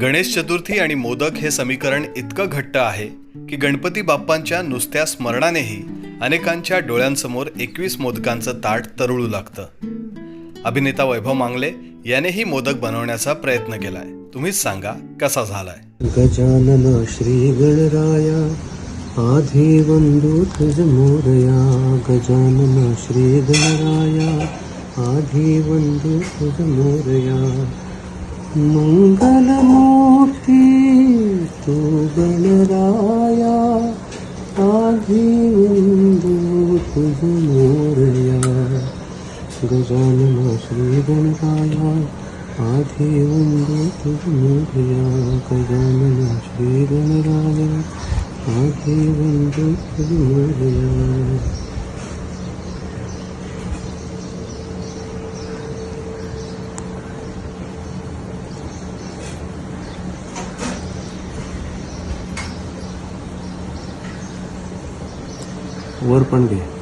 गणेश चतुर्थी आणि मोदक हे समीकरण इतकं घट्ट आहे की गणपती बाप्पांच्या नुसत्या स्मरणानेही अनेकांच्या डोळ्यांसमोर एकवीस मोदकांचं ताट तरळू लागतं. अभिनेता वैभव मांगले यानेही मोदक बनवण्याचा प्रयत्न केलाय. तुम्हीच सांगा कसा झालाय? गजानन श्री गणराया आधी वंदू तुझ मोरया. गजानन श्री गणराया आधी वंदू तुझ मोरया. മംഗളമൂർത്തി തൂബലരായ ആധീവന്തൂതുമൂരയ ഗജാനന ശ്രീഗണരായ ആധീവന്തൂതുമൂരയ ഗജാനന ശ്രീഗണരായ ആധീവന്തൂതുമൂരയ वर पे